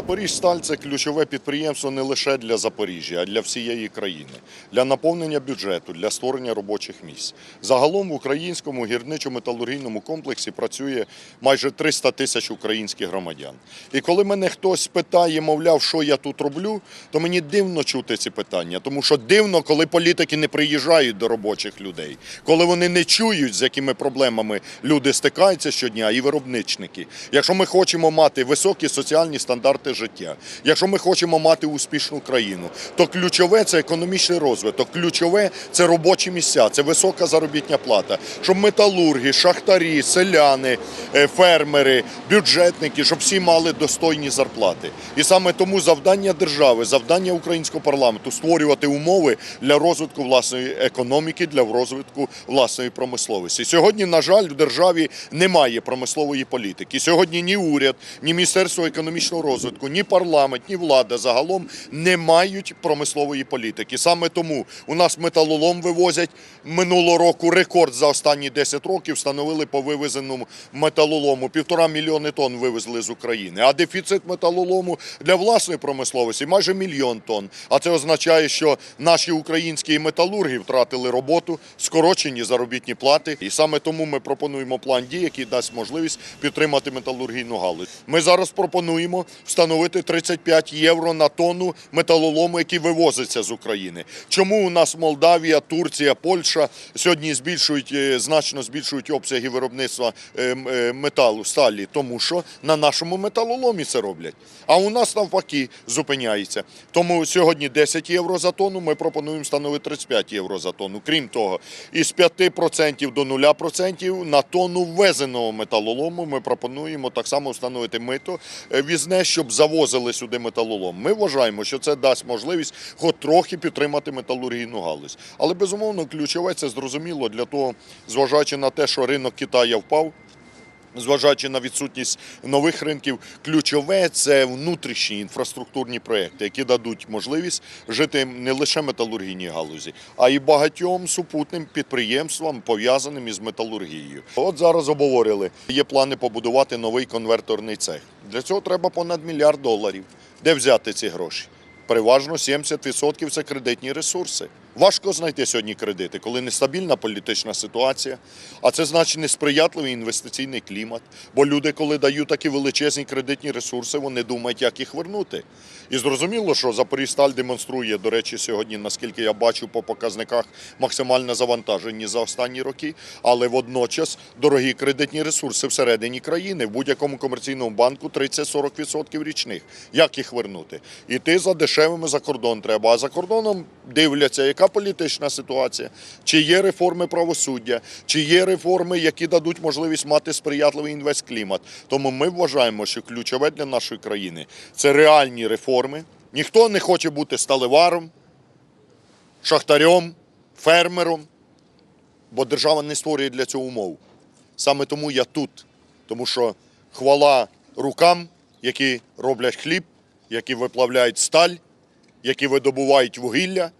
Запоріжсталь це ключове підприємство не лише для Запоріжжя, а для всієї країни, для наповнення бюджету, для створення робочих місць. Загалом в українському гірничо-металургійному комплексі працює майже 300 тисяч українських громадян. І коли мене хтось питає, мовляв, що я тут роблю, то мені дивно чути ці питання, тому що дивно, коли політики не приїжджають до робочих людей, коли вони не чують, з якими проблемами люди стикаються щодня, і виробничники. Якщо ми хочемо мати високі соціальні стандарти життя, якщо ми хочемо мати успішну країну, то ключове це економічний розвиток, ключове це робочі місця, це висока заробітня плата, щоб металурги, шахтарі, селяни, е, фермери, бюджетники, щоб всі мали достойні зарплати. І саме тому завдання держави, завдання українського парламенту створювати умови для розвитку власної економіки, для розвитку власної промисловості. Сьогодні, на жаль, в державі немає промислової політики. Сьогодні ні уряд, ні Міністерство економічного розвитку, ні парламент, ні влада загалом не мають промислової політики. Саме тому у нас металолом вивозять минулого року рекорд за останні 10 років встановили по вивезеному металолому. Півтора мільйони тонн вивезли з України. А дефіцит металолому для власної промисловості майже мільйон тонн. А це означає, що наші українські металурги втратили роботу, скорочені заробітні плати. І саме тому ми пропонуємо план дій, який дасть можливість підтримати металургійну галузь. Ми зараз пропонуємо встановити 35 євро на тонну металолому, який вивозиться з України. Чому у нас Молдавія, Турція, Польща сьогодні збільшують е, значно збільшують обсяги виробництва е, е, металу, сталі? Тому що на нашому металоломі це роблять. А у нас навпаки зупиняється. Тому сьогодні 10 євро за тонну. Ми пропонуємо встановити 35 євро за тонну. Крім того, із 5% до 0% на тонну ввезеного металолому ми пропонуємо так само встановити мито візне, щоб завозили сюди металолом. Ми вважаємо, що це дасть можливість хоч трохи підтримати металургійну галузь. Але безумовно ключове це зрозуміло для того, зважаючи на те, що ринок Китаю впав. Зважаючи на відсутність нових ринків, ключове це внутрішні інфраструктурні проекти, які дадуть можливість жити не лише металургійній галузі, а й багатьом супутним підприємствам, пов'язаним із металургією. От зараз обговорили, є плани побудувати новий конверторний цех. Для цього треба понад мільярд доларів. Де взяти ці гроші? Переважно 70% це кредитні ресурси. Важко знайти сьогодні кредити, коли нестабільна політична ситуація, а це значить несприятливий інвестиційний клімат. Бо люди, коли дають такі величезні кредитні ресурси, вони думають, як їх вернути. І зрозуміло, що Запоріжсталь демонструє, до речі, сьогодні, наскільки я бачу по показниках, максимальне завантаження за останні роки, але водночас дорогі кредитні ресурси всередині країни в будь-якому комерційному банку 30-40% річних. Як їх вернути? Іти за дешевими за кордон треба. А за кордоном дивляться, яка політична ситуація, чи є реформи правосуддя, чи є реформи, які дадуть можливість мати сприятливий інвестклімат. Тому ми вважаємо, що ключове для нашої країни це реальні реформи. Ніхто не хоче бути сталеваром, шахтарем, фермером, бо держава не створює для цього умов. Саме тому я тут, тому що хвала рукам, які роблять хліб, які виплавляють сталь, які видобувають вугілля.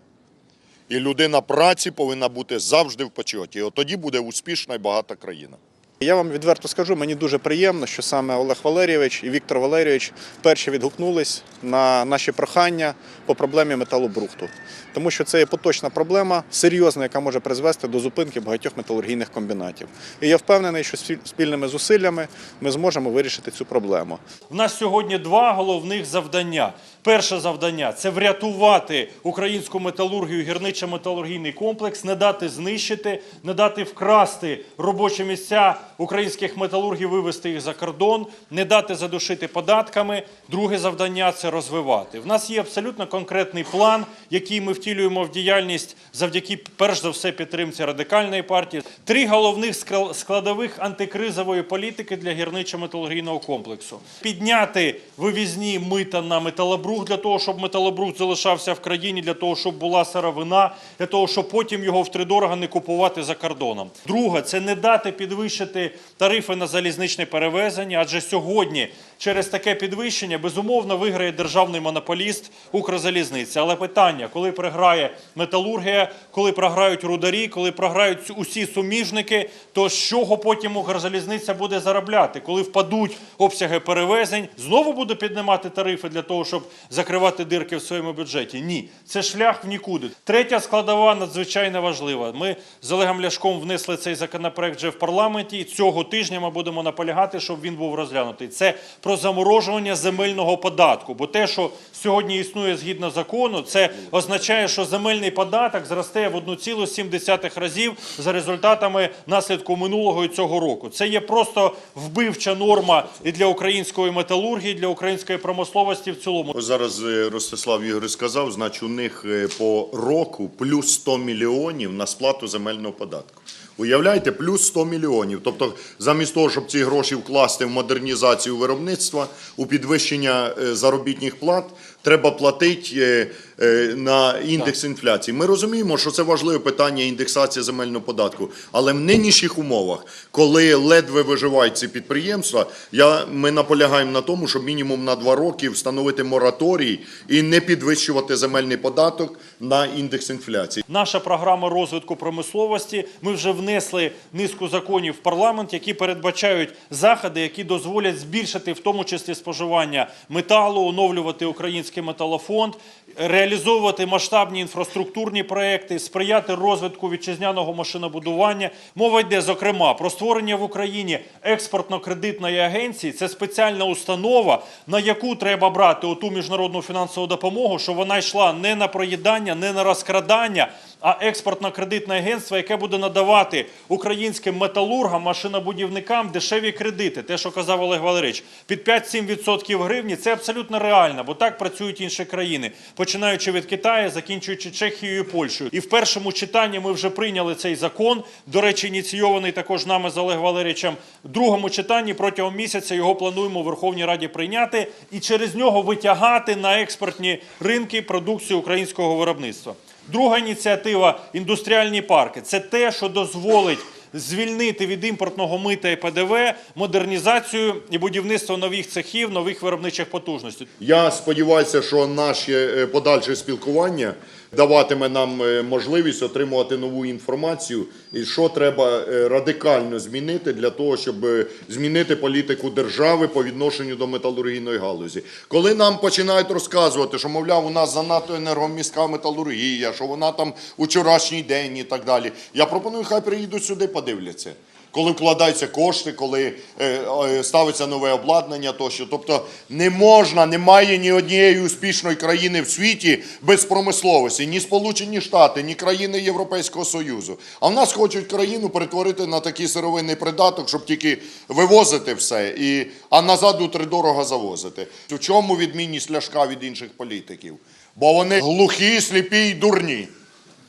І людина праці повинна бути завжди в почоті. От тоді буде успішна і багата країна. Я вам відверто скажу, мені дуже приємно, що саме Олег Валерійович і Віктор Валерійович перші відгукнулись на наші прохання по проблемі металобрухту. Тому що це є поточна проблема, серйозна, яка може призвести до зупинки багатьох металургійних комбінатів. І я впевнений, що спіль- спільними зусиллями ми зможемо вирішити цю проблему. У нас сьогодні два головних завдання. Перше завдання це врятувати українську металургію, гірничо-металургійний комплекс, не дати знищити, не дати вкрасти робочі місця українських металургів, вивести їх за кордон, не дати задушити податками. Друге завдання це розвивати. В нас є абсолютно конкретний план, який ми втілюємо в діяльність завдяки, перш за все, підтримці радикальної партії. Три головних скл- складових антикризової політики для гірничо-металургійного комплексу: підняти вивізні мита на металобрух для того, щоб металобрух залишався в країні, для того, щоб була сировина, для того, щоб потім його втридорога не купувати за кордоном. Друге, це не дати підвищити тарифи на залізничне перевезення, адже сьогодні через таке підвищення, безумовно, виграє державний монополіст Укрзалізниці. Але питання, коли програє металургія, коли програють рударі, коли програють усі суміжники, то з чого потім Укрзалізниця буде заробляти? Коли впадуть обсяги перевезень, знову буде піднімати тарифи для того, щоб закривати дирки в своєму бюджеті? Ні, це шлях в нікуди. Третя складова надзвичайно важлива. Ми з Олегом Ляшком внесли цей законопроект вже в парламенті. І цього тижня ми будемо наполягати, щоб він був розглянутий. Це про заморожування земельного податку. Бо те, що сьогодні існує згідно закону, це означає, що земельний податок зросте в 1,7 разів за результатами наслідку минулого і цього року. Це є просто вбивча норма і для української металургії, і для української промисловості в цілому. Зараз е, Ростислав Ігор сказав, значить у них е, по року плюс 100 мільйонів на сплату земельного податку. Уявляєте, плюс 100 мільйонів. Тобто, замість того, щоб ці гроші вкласти в модернізацію виробництва, у підвищення е, заробітних плат, треба платити е, е, на індекс інфляції. Ми розуміємо, що це важливе питання індексації земельного податку. Але в нинішніх умовах, коли ледве виживають ці підприємства, я, ми наполягаємо на тому, щоб мінімум на два роки встановити мораторій і не підвищувати земельний податок на індекс інфляції. Наша програма розвитку промисловості. Ми вже внесли низку законів в парламент, які передбачають заходи, які дозволять збільшити в тому числі споживання металу, оновлювати український металофонд, реалізовувати масштабні інфраструктурні проекти, сприяти розвитку вітчизняного машинобудування. Мова йде зокрема про створення в Україні експортно-кредитної агенції. Це спеціальна установа, на яку треба брати оту міжнародну фінансову допомогу, щоб вона йшла не на проїдання, не на розкрадання. А експортно-кредитне агентство, яке буде надавати українським металургам, машинобудівникам дешеві кредити, те, що казав Олег Валерійович, під 5-7% гривні, це абсолютно реально, бо так працюють інші країни, починаючи від Китаю, закінчуючи Чехією і Польщею. І в першому читанні ми вже прийняли цей закон. До речі, ініційований також нами з Олегом Валерійовичем. В другому читанні протягом місяця його плануємо у Верховній Раді прийняти і через нього витягати на експортні ринки продукцію українського виробництва. Друга ініціатива індустріальні парки. Це те, що дозволить звільнити від імпортного мита і ПДВ модернізацію і будівництво нових цехів, нових виробничих потужностей. Я сподіваюся, що наше подальше спілкування даватиме нам е, можливість отримувати нову інформацію, і що треба е, радикально змінити для того, щоб е, змінити політику держави по відношенню до металургійної галузі. Коли нам починають розказувати, що мовляв, у нас занадто енергоміська металургія, що вона там у вчорашній день і так далі. Я пропоную, хай приїдуть сюди, подивляться. Коли вкладаються кошти, коли е, е, ставиться нове обладнання тощо. Тобто не можна, немає ні однієї успішної країни в світі без промисловості, ні Сполучені Штати, ні країни Європейського Союзу. А в нас хочуть країну перетворити на такий сировинний придаток, щоб тільки вивозити все, і, а назад утридорога завозити. В чому відмінність Ляшка від інших політиків? Бо вони глухі, сліпі й дурні.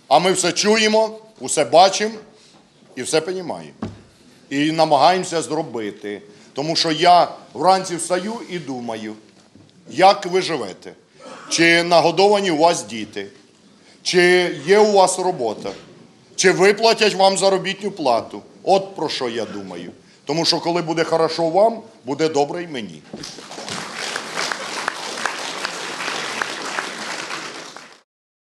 А ми все чуємо, усе бачимо і все розуміємо. І намагаємося зробити. Тому що я вранці встаю і думаю, як ви живете? Чи нагодовані у вас діти? Чи є у вас робота? Чи виплатять вам заробітну плату? От про що я думаю. Тому що коли буде хорошо вам, буде добре й мені.